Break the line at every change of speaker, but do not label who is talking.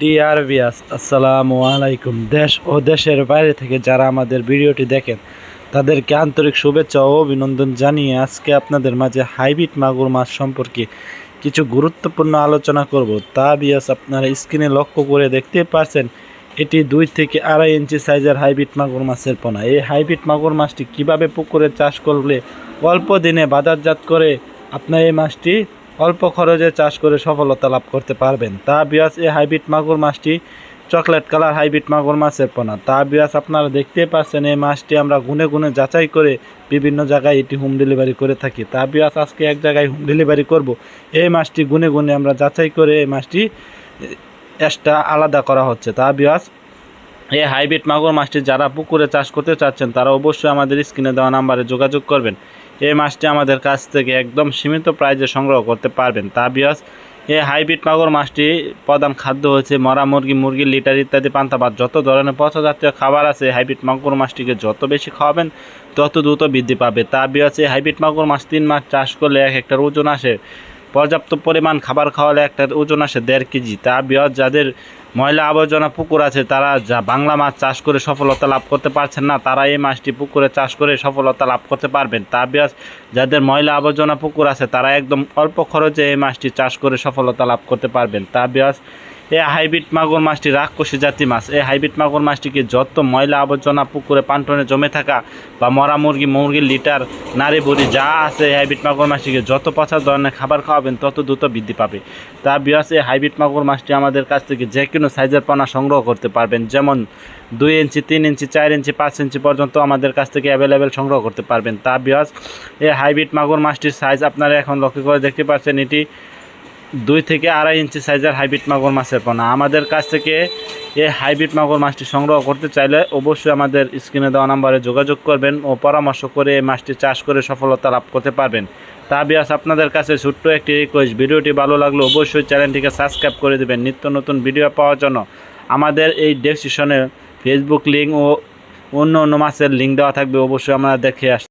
DR বিয়াস আসসালামু আলাইকুম। দেশ ও দেশের বাইরে থেকে যারা আমাদের ভিডিওটি দেখেন, তাদেরকে আন্তরিক শুভেচ্ছা ও অভিনন্দন জানিয়ে আজকে আপনাদের মাঝে হাইব্রিড মাগুর মাছ সম্পর্কে কিছু গুরুত্বপূর্ণ আলোচনা করব। তা বিয়াস আপনারা স্ক্রিনে লক্ষ্য করে দেখতে পারছেন, এটি দুই থেকে আড়াই ইঞ্চি সাইজের হাইব্রিড মাগুর মাছের পোনা। এই হাইব্রিড মাগুর মাছটি কীভাবে পুকুরে চাষ করলে অল্প দিনে বাজারজাত করে আপনার এই মাছটি অল্প খরচে চাষ করে সফলতা লাভ করতে পারবেন। তা বিয়াস, এই হাইব্রিড মাগুর মাছটি চকলেট কালার হাইব্রিড মাগুর মাছের পোনা। তা বিয়াস, আপনারা দেখতেই পাচ্ছেন এই মাছটি আমরা গুনে গুনে যাচাই করে বিভিন্ন জায়গায় এটি হোম ডেলিভারি করে থাকি। তা বিয়াস, আজকে এক জায়গায় হোম ডেলিভারি করব। এই মাছটি গুনে গুনে আমরা যাচাই করে এই মাছটি এক্সট্রা আলাদা করা হচ্ছে। তা বিয়াস, এই হাইব্রিড মাগুর মাছটি যারা পুকুরে চাষ করতে চাচ্ছেন, তারা অবশ্যই আমাদের স্ক্রিনে দেওয়া নাম্বারে যোগাযোগ করবেন। এই মাছটি আমাদের কাছ থেকে একদম সীমিত প্রাইজে সংগ্রহ করতে পারবেন। তা বিয়াস, এই হাইব্রিড মাগুর মাছটি প্রধান খাদ্য হচ্ছে মরা মুরগি মুরগি লিটার ইত্যাদি পান্তা বা যত ধরনের পচা জাতীয় খাবার আছে হাইব্রিড মাগুর মাছটিকে যত বেশি খাওয়াবেন, তত দ্রুত বৃদ্ধি পাবে। তা বিয়াস, এই হাইব্রিড মাগুর মাছ তিন মাস চাষ করলে এক একটার ওজন আসে। পর্যাপ্ত পরিমাণ খাবার খাওয়ালে একটা ওজন আসে দেড় কেজি। তা বৃহৎ যাদের ময়লা আবর্জনা পুকুর আছে, তারা যা বাংলা মাছ চাষ করে সফলতা লাভ করতে পারছেন না, তারা এই মাছটি পুকুরে চাষ করে সফলতা লাভ করতে পারবেন। তা বিয়াস যাদের ময়লা আবর্জনা পুকুর আছে, তারা একদম অল্প খরচে এই মাছটি চাষ করে সফলতা লাভ করতে পারবেন। তা বিয়াস এই হাইব্রিড মাগুর মাছটি রাক্ষসী জাতি মাছ। এই হাইব্রিড মাগুর মাছটিকে যত ময়লা আবর্জনা পুকুরে পান্টনে জমে থাকা বা মরা মুরগি, মুরগির লিটার নারী বুড়ি যা আছে, এই হাইব্রিড মাগুর মাছটিকে যত পচা ধরনের খাবার খাওয়াবেন, তত দ্রুত বৃদ্ধি পাবে। তা বিয়াস এই হাইব্রিড মাগুর মাছটি আমাদের কাছ থেকে যে কোনো সাইজের পানা সংগ্রহ করতে পারবেন। যেমন দুই ইঞ্চি, তিন ইঞ্চি, চার ইঞ্চি, পাঁচ ইঞ্চি পর্যন্ত আমাদের কাছ থেকে অ্যাভেলেবেল সংগ্রহ করতে পারবেন। তা বিয়াস এই হাইব্রিড মাগুর মাছটির সাইজ আপনারা এখন লক্ষ্য করে দেখতে পাচ্ছেন, এটি দুই থেকে আড়াই ইঞ্চি সাইজের হাইব্রিড মাগুর মাছের পোনা। আমাদের কাছ থেকে এই হাইব্রিড মাগুর মাছটি সংগ্রহ করতে চাইলে অবশ্যই আমাদের স্ক্রিনে দেওয়া নাম্বারে যোগাযোগ করবেন ও পরামর্শ করে এই মাছটি চাষ করে সফলতা লাভ করতে পারবেন। তা বিয়াস, আপনাদের কাছে ছোট্ট একটি রিকোয়েস্ট ভিডিওটি ভালো লাগলে অবশ্যই চ্যানেলটিকে সাবস্ক্রাইব করে দেবেন। নিত্য নতুন ভিডিও পাওয়ার জন্য। আমাদের এই ডেসক্রিপশনে ফেসবুক লিঙ্ক ও অন্য অন্য মাছের লিঙ্ক দেওয়া থাকবে, অবশ্যই আমরা দেখে আস